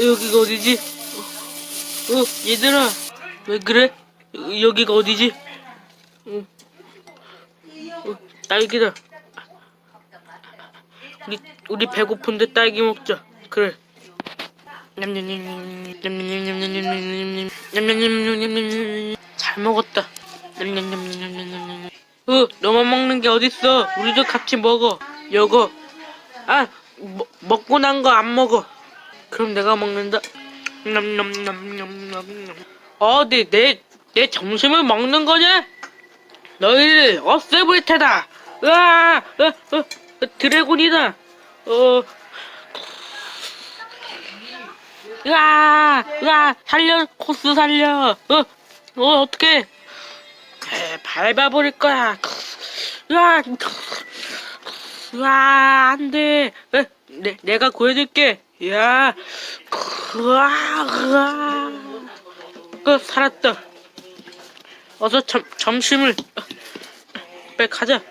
여기가 어디지? 어, 얘들아, 왜 그래? 여기가 어디지? 어. 어, 딸기다. 우리, 우리 배고픈데 딸기 먹자. 그래. 잘 먹었다. 어, 너만 먹는 게 어딨어? 우리도 같이 먹어. 여거. 아, 먹- 먹고 난 거 안 먹어. 그럼 내가 먹는다. 냠냠냠냠냠냠. 어, 내, 내, 내 점심을 먹는 거냐? 너희를 없애볼 테다. 으아, 어, 어, 어, 드래곤이다. 어, 으아, 으아, 살려, 코스 살려. 어, 어, 어떡해. 에, 밟아버릴 거야. 으아, 으아, 안 돼. 에, 내, 내가 구해줄게. 야, 으아, 으아. 어, 살았다. 어서 점, 점심을. 어, 빨리 가자.